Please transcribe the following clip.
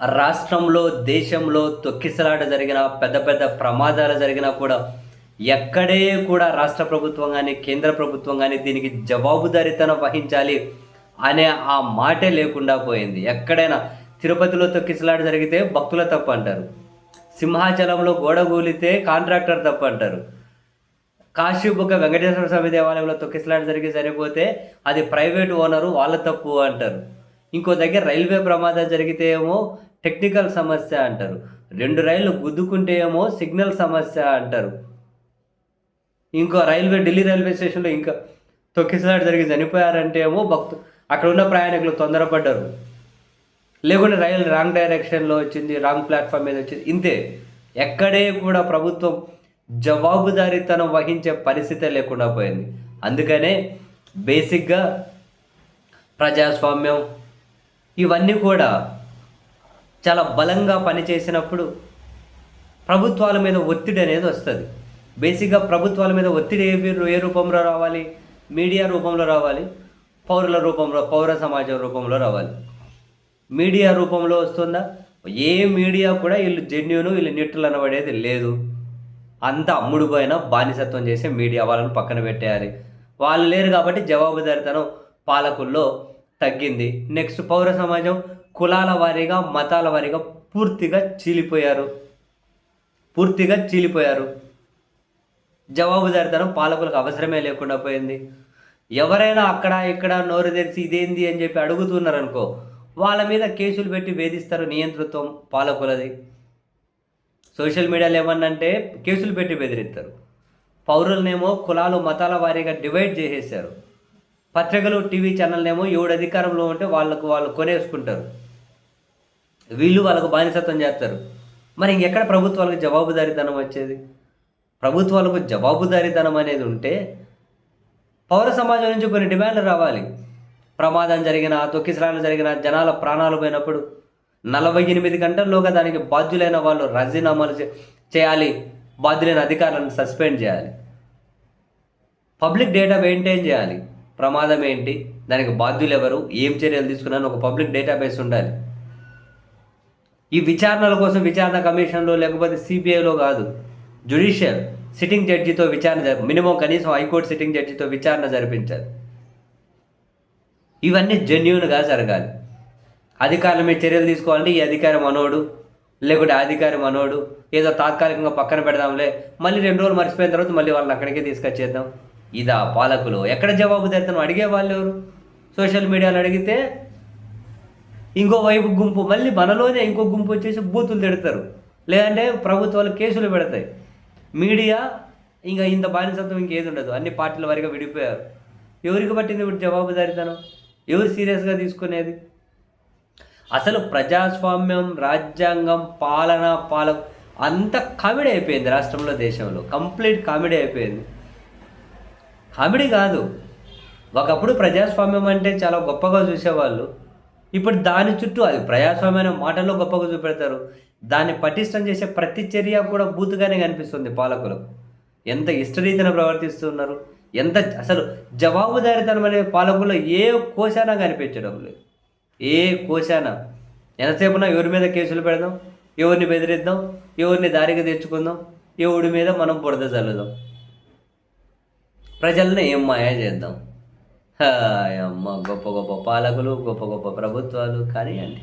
రాష్ట్రంలో దేశంలో తొక్కిసలాట జరిగిన పెద్ద పెద్ద ప్రమాదాలు జరిగినా కూడా ఎక్కడే కూడా రాష్ట్ర ప్రభుత్వం కానీ కేంద్ర ప్రభుత్వం కానీ దీనికి జవాబుదారీతనం వహించాలి అనే ఆ మాటే లేకుండా పోయింది. ఎక్కడైనా తిరుపతిలో తొక్కిసలాట జరిగితే భక్తుల తప్పు అంటారు. సింహాచలంలో గోడ కూలితే కాంట్రాక్టర్ తప్పు అంటారు. కాశీబుక్క వెంకటేశ్వర స్వామి దేవాలయంలో తొక్కిసలాట జరిగి సరిపోతే అది ప్రైవేట్ ఓనరు వాళ్ళ తప్పు అంటారు. ఇంకో దగ్గర రైల్వే ప్రమాదం జరిగితే ఏమో టెక్నికల్ సమస్య అంటారు. రెండు రైళ్ళు గుద్దుకుంటే ఏమో సిగ్నల్ సమస్య అంటారు. ఇంకో రైల్వే ఢిల్లీ రైల్వే స్టేషన్లో ఇంకా తొక్కిసలాట జరిగి చనిపోయారంటే ఏమో భక్తు అక్కడ ఉన్న ప్రయాణికులు తొందరపడ్డారు. లేకుంటే రైలు రాంగ్ డైరెక్షన్లో వచ్చింది రాంగ్ ప్లాట్ఫామ్ మీద వచ్చింది. ఇంతే. ఎక్కడే కూడా ప్రభుత్వం జవాబుదారీతనం వహించే పరిస్థితే లేకుండా పోయింది. అందుకనే బేసిక్గా ప్రజాస్వామ్యం ఇవన్నీ కూడా చాలా బలంగా పనిచేసినప్పుడు ప్రభుత్వాల మీద ఒత్తిడి అనేది వస్తుంది. బేసిక్గా ప్రభుత్వాల మీద ఒత్తిడి ఏ ఏ రూపంలో రావాలి? మీడియా రూపంలో రావాలి. పౌరుల రూపంలో పౌర సమాజం రూపంలో రావాలి. మీడియా రూపంలో వస్తుందా? ఏ మీడియా కూడా వీళ్ళు జెన్యును వీళ్ళు నిట్టులు అనబడేది లేదు. అంత అమ్ముడు పోయిన బానిసత్వం చేసే మీడియా వాళ్ళని పక్కన పెట్టేయాలి. వాళ్ళు లేరు కాబట్టి జవాబుదారితనం పాలకుల్లో తగ్గింది. నెక్స్ట్ పౌర సమాజం కులాల వారీగా మతాల వారీగా పూర్తిగా చీలిపోయారు. పూర్తిగా చీలిపోయారు. జవాబుదారితనం పాలకులకు అవసరమే లేకుండా పోయింది. ఎవరైనా అక్కడ ఇక్కడ నోరు తెరిచి ఇదేంది అని చెప్పి అడుగుతున్నారనుకో వాళ్ళ మీద కేసులు పెట్టి వేధిస్తారు నియంతృత్వం పాలకులది. సోషల్ మీడియాలో ఏమన్నంటే కేసులు పెట్టి బెదిరిస్తారు. పౌరులనేమో కులాలు మతాల వారీగా డివైడ్ చేసేసారు పత్రికలు టీవీ ఛానల్నేమో ఎవడు అధికారంలో ఉంటే వాళ్ళకు వాళ్ళు కొనేసుకుంటారు. వీళ్ళు వాళ్ళకు బానిసత్వం చేస్తారు. మరి ఇంకెక్కడ ప్రభుత్వాలకు జవాబుదారీతనం వచ్చేది? ప్రభుత్వాలకు జవాబుదారీతనం అనేది ఉంటే పౌర సమాజం నుంచి కొన్ని డిమాండ్లు రావాలి. ప్రమాదం జరిగిన తొక్కిసలాలు జరిగిన జనాల ప్రాణాలు పోయినప్పుడు నలభై ఎనిమిది గంటల్లోగా దానికి బాధ్యులైన వాళ్ళు రాజీనామాలు చే- చేయాలి. బాధ్యులైన అధికారులను సస్పెండ్ చేయాలి. పబ్లిక్ డేటా మెయింటైన్ చేయాలి. ప్రమాదం ఏంటి దానికి బాధ్యులు ఎవరు ఏం చర్యలు తీసుకున్నారని ఒక పబ్లిక్ డేటాబేస్ ఉండాలి. ఈ విచారణల కోసం విచారణ కమిషన్లో లేకపోతే సిబిఐలో కాదు. జ్యుడిషియల్ సిట్టింగ్ జడ్జితో విచారణ మినిమం కనీసం హైకోర్టు సిట్టింగ్ జడ్జితో విచారణ జరిపించాలి. ఇవన్నీ జెన్యున్గా జరగాలి. అధికారుల మీద చర్యలు తీసుకోవాలంటే ఈ అధికారి మనోడు లేకుంటే అధికారి మనోడు ఏదో తాత్కాలికంగా పక్కన పెడదాంలే మళ్ళీ రెండు రోజులు మర్చిపోయిన తర్వాత మళ్ళీ వాళ్ళని అక్కడికే తీసుకొచ్చేద్దాం. ఇదా పాలకులు. ఎక్కడ జవాబుదారితనం అడిగే వాళ్ళు ఎవరు? సోషల్ మీడియాలో అడిగితే ఇంకో వైపు గుంపు మళ్ళీ మనలోనే ఇంకో గుంపు వచ్చేసి బూతులు తిడతారు. లేదంటే ప్రభుత్వాలు కేసులు పెడతాయి. మీడియా ఇంకా ఇంత బానిసత్వం ఇంకేది ఉండదు. అన్ని పార్టీల వారిగా విడిపోయారు. ఎవరికి పట్టింది ఇప్పుడు జవాబుదారితనం? ఎవరు సీరియస్గా తీసుకునేది? అసలు ప్రజాస్వామ్యం రాజ్యాంగం పాలన పాలక అంత కామెడీ అయిపోయింది రాష్ట్రంలో దేశంలో. కంప్లీట్ కామెడీ అయిపోయింది. కామెడీ కాదు. ఒకప్పుడు ప్రజాస్వామ్యం అంటే చాలా గొప్పగా చూసేవాళ్ళు. ఇప్పుడు దాని చుట్టూ అది ప్రజాస్వామ్యం మాటల్లో గొప్పగా చూపెడతారు. దాన్ని పటిష్టం చేసే ప్రతి చర్య కూడా బూతుగానే కనిపిస్తుంది పాలకులకు. ఎంత ఇష్టరీతిన ప్రవర్తిస్తున్నారు. ఎంత అసలు జవాబుదారితనం అనే పాలకుల్లో ఏ కోశానా కనిపించడం లేదు. ఏ కోశానా? ఎంతసేపునా ఎవరి మీద కేసులు పెడదాం ఎవరిని బెదిరిద్దాం ఎవరిని దారికి తెచ్చుకుందాం ఎవడి మీద మనం బురద చల్లుదాం ప్రజల్ని ఏం మాయా చేద్దాం? అమ్మ గొప్ప గొప్ప పాలకులు గొప్ప గొప్ప ప్రభుత్వాలు కానివ్వండి.